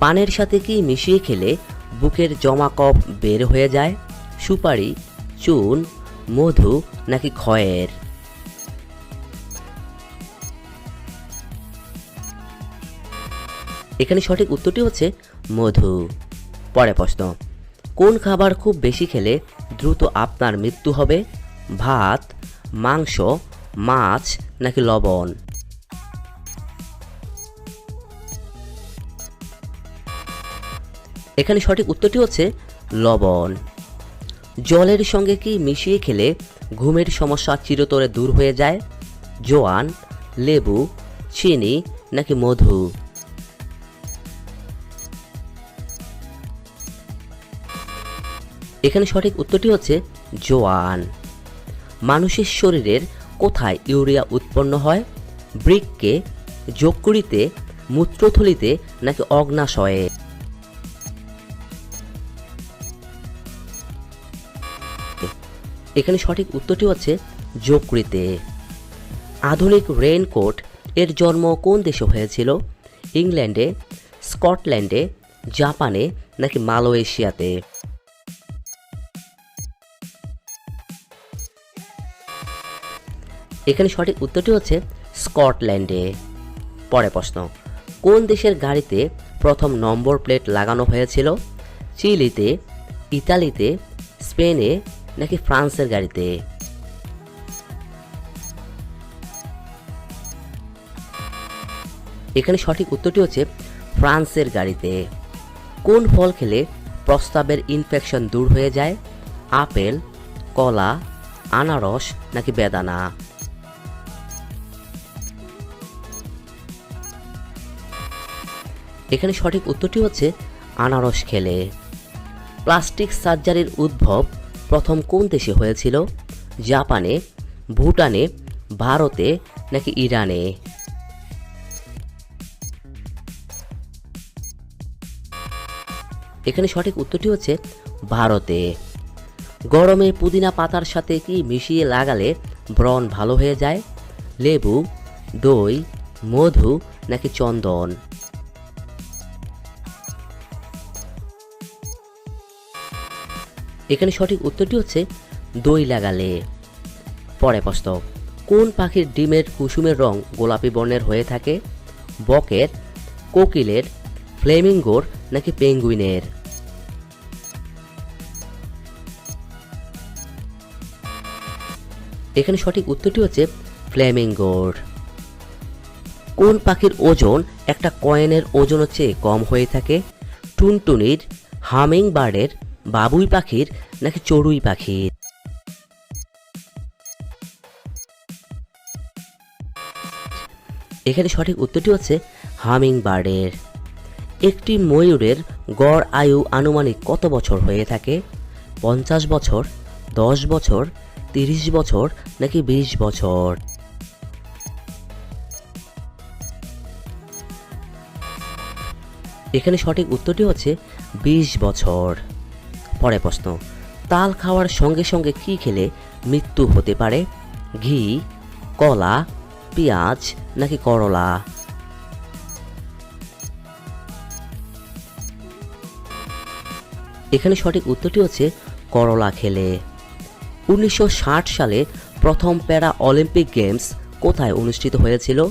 পানের সাথে কি মিশিয়ে খেলে বুকের জমা কফ বের হয়ে যায়? সুপারি, চুন, মধু নাকি খয়ের? এখানে সঠিক উত্তরটি হচ্ছে মধু। পরে প্রশ্ন, কোন খাবার খুব বেশি খেলে দ্রুত আপনার মৃত্যু হবে? ভাত, মাংস, মাছ নাকি লবণ? এখানে সঠিক উত্তরটি হচ্ছে লবণ। জলের সঙ্গে কি মিশিয়ে খেলে ঘুমের সমস্যা চিরতরে দূর হয়ে যায়? জোয়ান, লেবু, চিনি নাকি মধু? এখানে সঠিক উত্তরটি হচ্ছে জোয়ান। মানুষের শরীরের কোথায় ইউরিয়া উৎপন্ন হয়? বৃক্কে যকৃতে, মূত্রথলিতে নাকি অগ্নাশয়ে? এখানে সঠিক উত্তরটি হচ্ছে যকৃতে। আধুনিক রেইনকোট এর জন্ম কোন দেশে হয়েছিল? ইংল্যান্ডে, স্কটল্যান্ডে, জাপানে নাকি মালয়েশিয়াতে? এখানে সঠিক উত্তরটি হচ্ছে স্কটল্যান্ডে। পরে প্রশ্ন, কোন দেশের গাড়িতে প্রথম নম্বর প্লেট লাগানো হয়েছিল? চিলিতে, ইতালিতে, স্পেনে নাকি ফ্রান্সের গাড়িতে? এখানে সঠিক উত্তরটি হচ্ছে ফ্রান্সের গাড়িতে। কোন ফল খেলে প্রস্তাবের ইনফেকশন দূর হয়ে যায়? আপেল, কলা, আনারস নাকি বেদানা? এখানে সঠিক উত্তরটি হচ্ছে আনারস খেলে। প্লাস্টিক সার্জারির উদ্ভব প্রথম কোন দেশে হয়েছিল? জাপানে, ভুটানে, ভারতে নাকি ইরানে? এখানে সঠিক উত্তরটি হচ্ছে ভারতে। গরমে পুদিনা পাতার সাথে কি মিশিয়ে লাগালে ব্রণ ভালো হয়ে যায়? লেবু, দই, মধু নাকি চন্দন? এখানে সঠিক উত্তরটি হচ্ছে দই লাগালে পরে প্রশ্ন, কোন পাখির ডিমের কুসুমের রং গোলাপি বর্ণের হয়ে থাকে? বকের, কোকিলের, ফ্লেমিঙ্গোর নাকি পেঙ্গুইনের? এখানে সঠিক উত্তরটি হচ্ছে ফ্লেমিঙ্গোর। কোন পাখির ওজন একটা কয়েনের ওজনের চেয়ে কম হয়ে থাকে? টুনটুনির হামিং বার্ডের বাবুই পাখির নাকি চড়ুই পাখির? এখানে সঠিক উত্তরটি হচ্ছে হামিং বার্ডের একটি ময়ূরের গড় আয়ু আনুমানিক কত বছর হয়ে থাকে? পঞ্চাশ বছর, দশ বছর, তিরিশ বছর নাকি বিশ বছর? এখানে সঠিক উত্তরটি হচ্ছে বিশ বছর। পরে প্রশ্ন, তাল খাওয়ার সঙ্গে সঙ্গে কি খেলে মৃত্যু হতে পারে? ঘি, কলা, পেঁয়াজ নাকি করলা? এখানে সঠিক উত্তরটি হচ্ছে করলা খেলে। উনিশশো ষাট সালে প্রথম প্যারা অলিম্পিক গেমস কোথায় অনুষ্ঠিত হয়েছিল?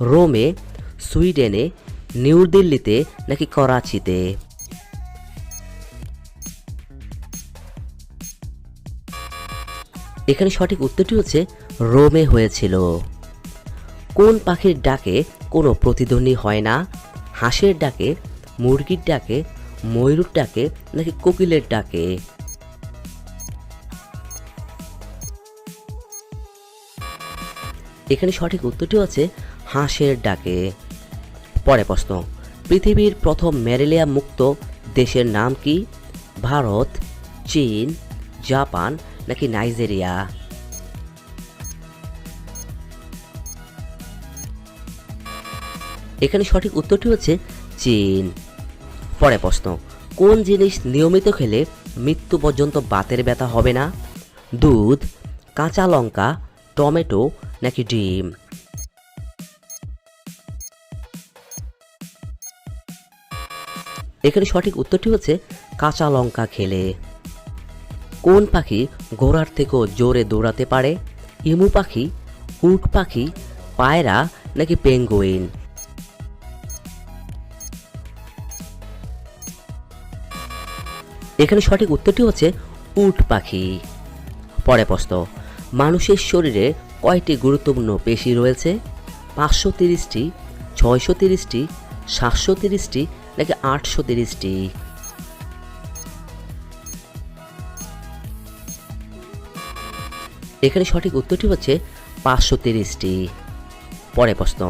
রোমে, সুইডেনে, নিউ দিল্লিতে নাকি করাচিতে? এখানে সঠিক উত্তরটি হচ্ছে রোমে হয়েছিল। কোন পাখির ডাকে কোনো প্রতিধ্বনি হয় না? হাঁসের ডাকে, মুরগির ডাকে ময়ূর ডাকে নাকি কোকিলের ডাকে? এখানে সঠিক উত্তরটি হচ্ছে হাঁসের ডাকে। পরে প্রশ্ন, পৃথিবীর প্রথম ম্যালেরিয়া মুক্ত দেশের নাম কি? ভারত, চীন, জাপান নাকি নাইজেরিয়া? এখানে সঠিক উত্তরটি হচ্ছে চীন। পরে প্রশ্ন, কোন জিনিস নিয়মিত খেলে মৃত্যু পর্যন্ত বাতের ব্যথা হবে না? দুধ, কাঁচা লঙ্কা, টমেটো নাকি ডিম? এখানে সঠিক উত্তরটি হচ্ছে কাঁচা লঙ্কা খেলে। কোন পাখি ঘোড়ার থেকেও জোরে দৌড়াতে পারে? ইমু পাখি, উট পাখি, পায়রা নাকি পেঙ্গুইন? এখানে সঠিক উত্তরটি হচ্ছে উট পাখি। পরে প্রশ্ন, মানুষের শরীরে কয়টি গুরুত্বপূর্ণ পেশি রয়েছে? পাঁচশো তিরিশটি, ছয়শো তিরিশটি, সাতশো তিরিশটি নাকি আটশো তিরিশটি? এখানে সঠিক উত্তরটি হচ্ছে পাঁচশো তিরিশটি। পরে প্রশ্ন,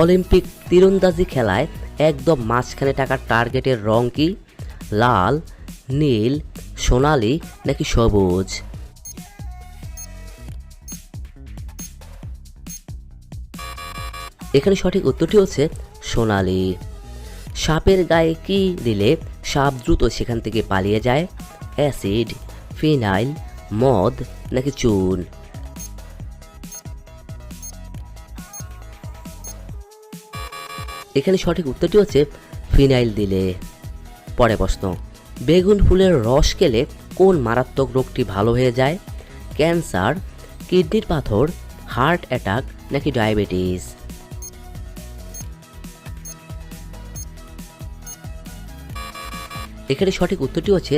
অলিম্পিক তীরন্দাজি খেলায় একদম মাঝখানে টাকার টার্গেটের রং কি? লাল, নীল, সোনালি নাকি সবুজ? এখানে সঠিক উত্তরটি হচ্ছে সোনালি। সাপের গায়ে কি দিলে সাপ দ্রুত সেখান থেকে পালিয়ে যায়? অ্যাসিড, ফিনাইল, মদ নাকি চুন এখানে সঠিক উত্তরটি হচ্ছে ফিনাইল দিলে। পরে প্রশ্ন, বেগুন ফুলের রস খেলে কোন মারাত্মক রোগটি ভালো হয়ে যায়? ক্যান্সার, কিডনির পাথর, হার্ট অ্যাটাক নাকি ডায়াবেটিস? এখানে সঠিক উত্তরটি হচ্ছে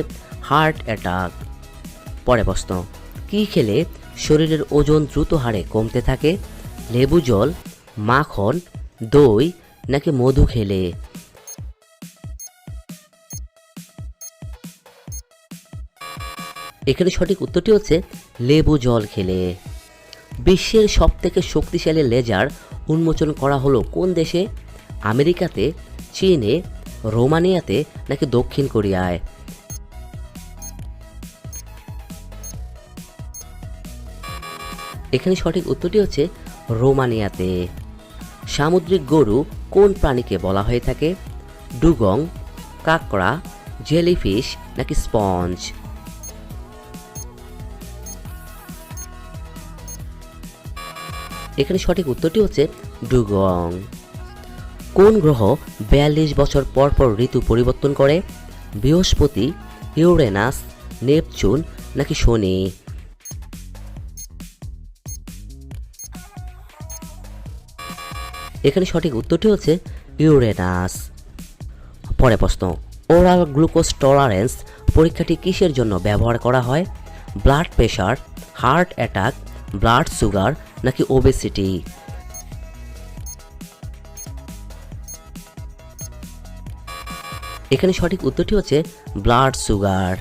হার্ট অ্যাটাক। পরে প্রশ্ন কী খেলে শরীরের ওজন দ্রুত হারে কমতে থাকে? লেবু জল, মাখন, দই নাকি মধু খেলে? এখানে সঠিক উত্তরটি হচ্ছে লেবু জল খেলে। বিশ্বের সবথেকে শক্তিশালী লেজার উন্মোচন করা হলো কোন দেশে? আমেরিকাতে, চীনে, রোমানিয়াতে নাকি দক্ষিণ কোরিয়ায়? এখানে সঠিক উত্তরটি হচ্ছে রোমানিয়াতে। সামুদ্রিক গরু কোন প্রাণীকে বলা হয়ে থাকে? ডুগং, কাঁকড়া, জেলিফিশ নাকি স্পঞ্জ? এখানে সঠিক উত্তরটি হচ্ছে ডুগং। কোন গ্রহ বিয়াল্লিশ বছর পর পর ঋতু পরিবর্তন করে? বৃহস্পতি, ইউরেনাস, নেপচুন নাকি শনি? এখানে সঠিক উত্তরটি হচ্ছে ইউরেনাস। পরে প্রশ্ন, ওরাল গ্লুকোজ টলারেন্স পরীক্ষাটি কিসের জন্য ব্যবহার করা হয়? Blood pressure heart attack, blood sugar নাকি ওবেসিটি? এখানে সঠিক উত্তরটি হচ্ছে ব্লাড সুগার।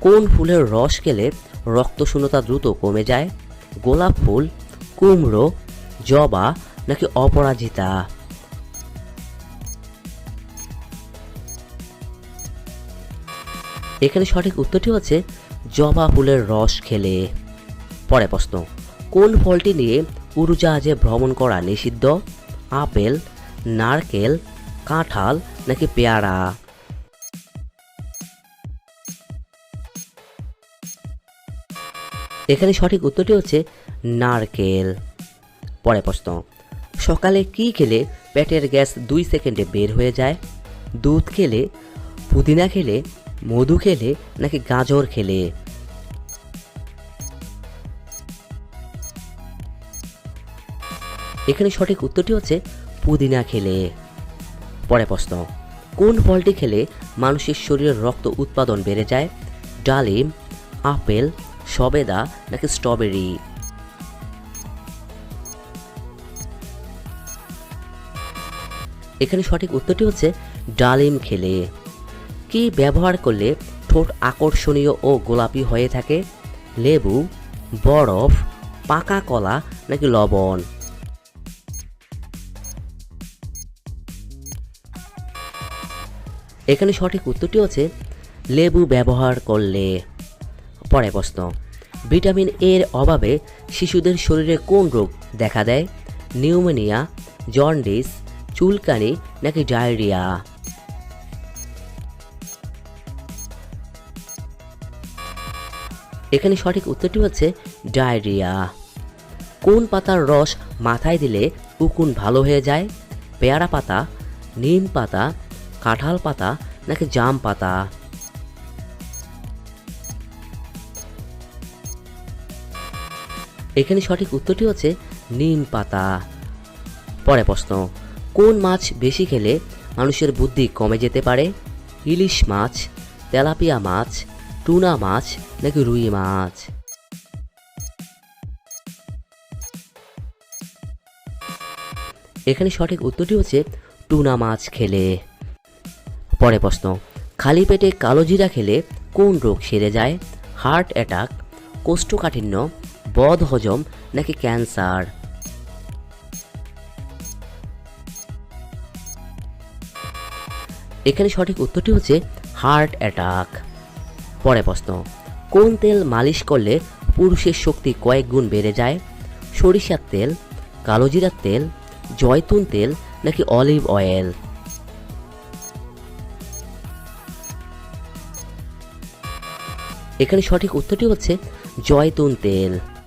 কোন ফুলের রস খেলে রক্ত শূন্যতা দ্রুত কমে যায়? গোলাপ ফুল, কুমড়ো, জবা নাকি অপরাজিতা? এখানে সঠিক উত্তরটি হচ্ছে জবা ফুলের রস খেলে। পরে প্রশ্ন, কোন ফলটি নিয়ে উড়োজাহাজে ভ্রমণ করা নিষিদ্ধ? আপেল, নারকেল, কাঁঠাল নাকি পেয়ারা? এখানে সঠিক উত্তরটি হচ্ছে নারকেল। পরে প্রশ্ন সকালে কি খেলে পেটের গ্যাস দুই সেকেন্ডে বের হয়ে যায়? দুধ খেলে, পুদিনা খেলে, মধু খেলে নাকি গাজর খেলে? এখানে সঠিক উত্তরটি হচ্ছে পুদিনা খেলে। পরে প্রশ্ন, কোন ফলটি খেলে মানুষের শরীরের রক্ত উৎপাদন বেড়ে যায়? ডালিম, আপেল, সবেদা নাকি স্ট্রবেরি? এখানে সঠিক উত্তরটি হচ্ছে ডালিম খেলে। কি ব্যবহার করলে ঠোঁট আকর্ষণীয় ও গোলাপি হয়ে থাকে? লেবু, বরফ, পাকা কলা নাকি লবণ? এখানে সঠিক উত্তরটি হচ্ছে লেবু ব্যবহার করলে। পরে প্রশ্ন, ভিটামিন এর অভাবে শিশুদের শরীরে কোন রোগ দেখা দেয়? নিউমোনিয়া, জন্ডিস চুলকানি নাকি ডায়রিয়া? এখানে সঠিক উত্তরটি হচ্ছে ডায়রিয়া। কোন পাতার রস মাথায় দিলে উকুন ভালো হয়ে যায়? পেয়ারা পাতা, নিম পাতা, কাঁঠাল পাতা নাকি জাম পাতা? এখানে সঠিক উত্তরটি হচ্ছে নিম পাতা। পরে প্রশ্ন। কোন মাছ বেশি খেলে মানুষের বুদ্ধি কমে যেতে পারে? ইলিশ মাছ, তেলাপিয়া মাছ, টুনা মাছ নাকি রুই মাছ? এখানে সঠিক উত্তরটি হচ্ছে টুনা মাছ খেলে। পরে প্রশ্ন, খালি পেটে কালো জিরা খেলে কোন রোগ সেরে যায়? হার্ট অ্যাটাক, কোষ্ঠকাঠিন্য বদ হজম নাকি ক্যান্সার? এখানে সঠিক উত্তরটি হচ্ছে হার্ট অ্যাটাক পরে প্রশ্ন, কোন তেল মালিশ করলে পুরুষের শক্তি কয়েক গুণ বেড়ে যায়? সরিষার তেল, কালোজিরার তেল, জয়তুন তেল নাকি অলিভ অয়েল? এখানে সঠিক উত্তরটি হচ্ছে জয়তুন তেল।